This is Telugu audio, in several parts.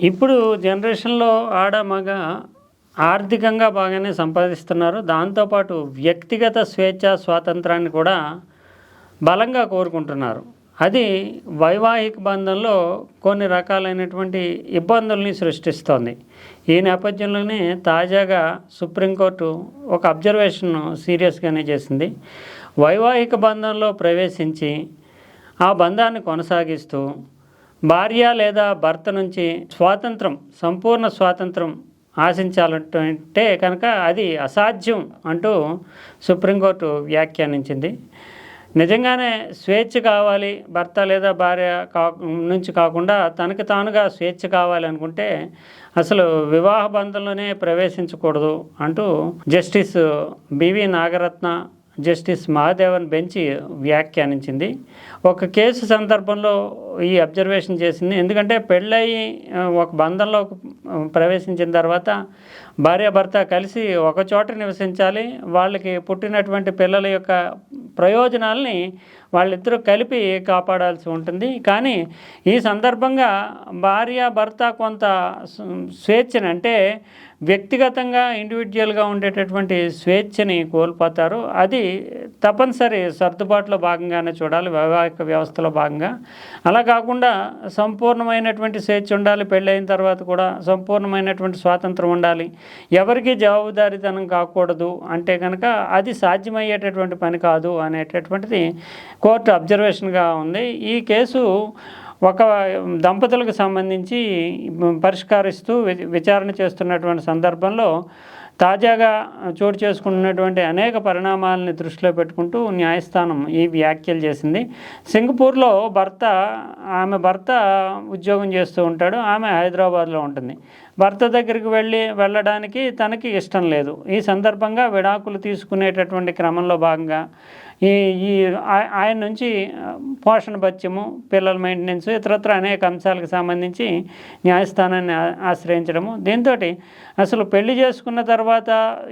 ఇప్పుడు జనరేషన్లో ఆడ మగ ఆర్థికంగా బాగానే సంపాదిస్తున్నారు. దాంతోపాటు వ్యక్తిగత స్వేచ్ఛ స్వాతంత్రాన్ని కూడా బలంగా కోరుకుంటున్నారు. అది వైవాహిక బంధంలో కొన్ని రకాలైనటువంటి ఇబ్బందుల్ని సృష్టిస్తోంది. ఈ నేపథ్యంలోనే తాజాగా సుప్రీంకోర్టు ఒక అబ్జర్వేషన్ సీరియస్గానే చేసింది. వైవాహిక బంధంలో ప్రవేశించి ఆ బంధాన్ని కొనసాగిస్తూ భార్య లేదా భర్త నుంచి స్వాతంత్రం సంపూర్ణ స్వాతంత్రం ఆశించాలంటే కనుక అది అసాధ్యం అంటూ సుప్రీంకోర్టు వ్యాఖ్యానించింది. నిజంగానే స్వేచ్ఛ కావాలి భర్త లేదా భార్య కా నుంచి కాకుండా తనకి తానుగా స్వేచ్ఛ కావాలి అనుకుంటే అసలు వివాహ బంధంలోనే ప్రవేశించకూడదు అంటూ justice BV Nagarathna justice Mahadevan bench వ్యాఖ్యానించింది. ఒక కేసు సందర్భంలో ఈ అబ్జర్వేషన్ చేసింది. ఎందుకంటే పెళ్ళయి ఒక బంధంలో ప్రవేశించిన తర్వాత భార్యాభర్త కలిసి ఒక చోట నివసించాలి. వాళ్ళకి పుట్టినటువంటి పిల్లల యొక్క ప్రయోజనాల్ని వాళ్ళిద్దరూ కలిపి కాపాడాల్సి ఉంటుంది. కానీ ఈ సందర్భంగా భార్య భర్త కొంత స్- స్వేచ్ఛని అంటే వ్యక్తిగతంగా ఇండివిజువల్గా ఉండేటటువంటి స్వేచ్ఛని కోల్పోతారు. అది తప్పనిసరి సర్దుబాటులో భాగంగానే చూడాలి వైవాహిక వ్యవస్థలో భాగంగా. అలా కాకుండా సంపూర్ణమైనటువంటి స్వేచ్ఛ ఉండాలి పెళ్ళైన తర్వాత కూడా సంపూర్ణమైనటువంటి స్వాతంత్రం ఉండాలి. ఎవరికి జవాబుదారీతనం కాకూడదు అంటే కనుక అది సాధ్యమయ్యేటటువంటి పని కాదు అనేటటువంటిది కోర్టు అబ్జర్వేషన్గా ఉంది. ఈ కేసు ఒక దంపతులకు సంబంధించి పరిష్కరిస్తూ వి- విచారణ చేస్తున్నటువంటి సందర్భంలో తాజాగా చోటు చేసుకుంటున్నటువంటి అనేక పరిణామాలని దృష్టిలో పెట్టుకుంటూ న్యాయస్థానం ఈ వ్యాఖ్యలు చేసింది. సింగపూర్లో భర్త ఆమె భర్త ఉద్యోగం చేస్తూ ఉంటాడు. ఆమె హైదరాబాద్లో ఉంటుంది. భర్త దగ్గరికి వెళ్ళి వెళ్ళడానికి తనకి ఇష్టం లేదు. ఈ సందర్భంగా విడాకులు తీసుకునేటటువంటి క్రమంలో భాగంగా ఈ ఈ ఆయన నుంచి పోషణ భత్యము పిల్లల మెయింటెనెన్స్ ఇతరత్ర అనేక అంశాలకు సంబంధించి న్యాయస్థానాన్ని ఆశ్రయించడము. దీంతో అసలు పెళ్ళి చేసుకున్న తర్వాత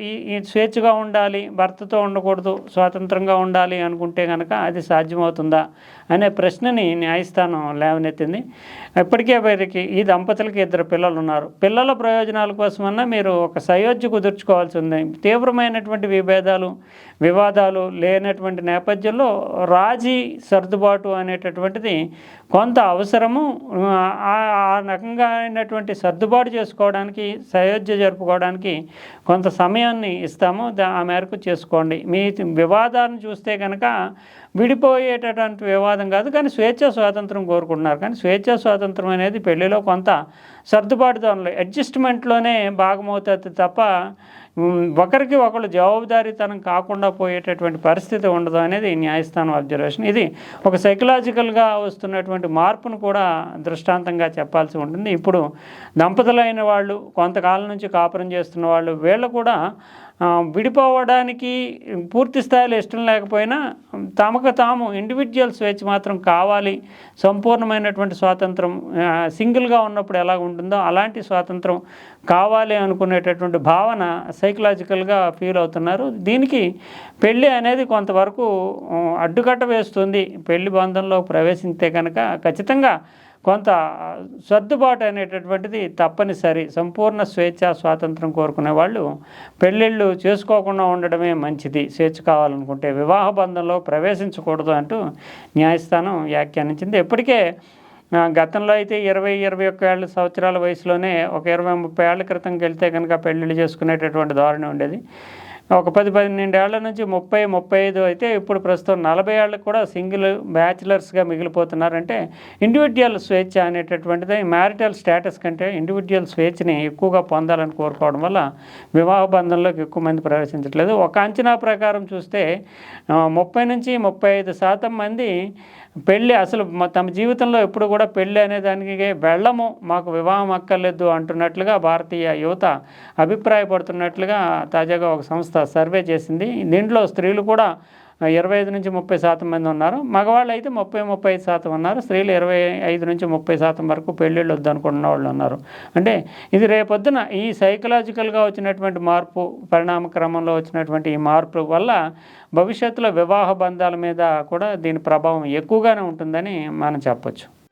ఈ ఈ స్వేచ్ఛగా ఉండాలి భర్తతో ఉండకూడదు స్వాతంత్రంగా ఉండాలి అనుకుంటే కనుక అది సాధ్యమవుతుందా అనే ప్రశ్నని న్యాయస్థానం లేవనెత్తింది. ఇప్పటికే వీరికి ఈ దంపతులకి ఇద్దరు పిల్లలు ఉన్నారు పిల్లల ప్రయోజనాల కోసమన్నా మీరు ఒక సయోధ్య కుదుర్చుకోవాల్సి ఉంది. తీవ్రమైనటువంటి విభేదాలు వివాదాలు లేనటువంటి నేపథ్యంలో రాజీ సర్దుబాటు అనేటటువంటిది కొంత అవసరము. ఆ రకంగా అయినటువంటి సర్దుబాటు చేసుకోవడానికి సయోధ్య జరుపుకోవడానికి కొంత సమయాన్ని ఇస్తాము దా ఆ మేరకు చేసుకోండి. మీ వివాదాన్ని చూస్తే కనుక విడిపోయేటటువంటి వివాదం కాదు కానీ స్వేచ్ఛ స్వాతంత్రం కోరుకుంటున్నారు. కానీ స్వేచ్ఛ స్వాతంత్రం అనేది పెళ్ళిలో కొంత సర్దుబాటుతనంలో అడ్జస్ట్మెంట్లోనే భాగమవుతుంది తప్ప ఒకరికి ఒకరు జవాబుదారీతనం కాకుండా పోయేటటువంటి పరిస్థితి ఉండదు అనేది న్యాయస్థానం అబ్జర్వేషన్ ఇది ఒక సైకలాజికల్గా వస్తున్నటువంటి మార్పును కూడా దృష్టాంతంగా చెప్పాల్సి ఉంటుంది. ఇప్పుడు దంపతులైన వాళ్ళు కొంతకాలం నుంచి కాపురం చేస్తున్న వాళ్ళు వీళ్ళు కూడా విడిపోవడానికి పూర్తి స్థాయిలో ఇష్టం లేకపోయినా తమకు తాము ఇండివిజువల్ స్వేచ్ఛ మాత్రం కావాలి. సంపూర్ణమైనటువంటి స్వాతంత్రం సింగిల్గా ఉన్నప్పుడు ఎలా ఉంటుందో అలాంటి స్వాతంత్రం కావాలి అనుకునేటటువంటి భావన సైకలాజికల్గా ఫీల్ అవుతున్నారు. దీనికి పెళ్ళి అనేది కొంతవరకు అడ్డుకట్ట వేస్తుంది. పెళ్ళి బంధంలో ప్రవేశిస్తే కనుక ఖచ్చితంగా కొంత సర్దుబాటు అనేటటువంటిది తప్పనిసరి సంపూర్ణ స్వేచ్ఛ స్వాతంత్రం కోరుకునే వాళ్ళు పెళ్ళిళ్ళు చేసుకోకుండా ఉండడమే మంచిది. స్వేచ్ఛ కావాలనుకుంటే వివాహ బంధంలో ప్రవేశించకూడదు అంటూ న్యాయస్థానం వ్యాఖ్యానించింది. ఇప్పటికే గతంలో అయితే ఇరవై ఇరవై ఒక్క ఏళ్ళ సంవత్సరాల వయసులోనే ఒక ఇరవై ముప్పై ఏళ్ళ క్రితంకి వెళ్తే కనుక పెళ్ళిళ్ళు చేసుకునేటటువంటి ధోరణి ఉండేది. ఒక పది పన్నెండు ఏళ్ళ నుంచి ముప్పై ముప్పై ఐదు అయితే ఇప్పుడు ప్రస్తుతం నలభై ఏళ్ళకు కూడా సింగిల్ బ్యాచిలర్స్గా మిగిలిపోతున్నారంటే ఇండివిజువల్ స్వేచ్ఛ అనేటటువంటిది మ్యారిటల్ స్టేటస్ కంటే ఇండివిజువల్ స్వేచ్ఛని ఎక్కువగా పొందాలని కోరుకోవడం వల్ల వివాహ బంధంలోకి ఎక్కువ మంది ప్రవేశించట్లేదు. ఒక అంచనా ప్రకారం చూస్తే ముప్పై నుంచి ముప్పై ఐదు శాతం మంది పెళ్ళి అసలు తమ జీవితంలో ఎప్పుడు కూడా పెళ్ళి అనే దానికి వెళ్ళము మాకు వివాహం అక్కర్లేదు అంటున్నట్లుగా భారతీయ యువత అభిప్రాయపడుతున్నట్లుగా తాజాగా ఒక సంస్థ సర్వే చేసింది. దీంట్లో స్త్రీలు కూడా ఇరవై ఐదు నుంచి ముప్పై శాతం మంది ఉన్నారు. మగవాళ్ళు అయితే ముప్పై ముప్పై ఐదు శాతం ఉన్నారు. స్త్రీలు ఇరవై ఐదు నుంచి ముప్పై శాతం వరకు పెళ్ళిళ్ళు వద్దనుకుంటున్న వాళ్ళు ఉన్నారు. అంటే ఇది రేపొద్దున ఈ సైకలాజికల్గా వచ్చినటువంటి మార్పు పరిణామ క్రమంలో వచ్చినటువంటి ఈ మార్పు వల్ల భవిష్యత్తులో వివాహ బంధాల మీద కూడా దీని ప్రభావం ఎక్కువగానే ఉంటుందని మనం చెప్పొచ్చు.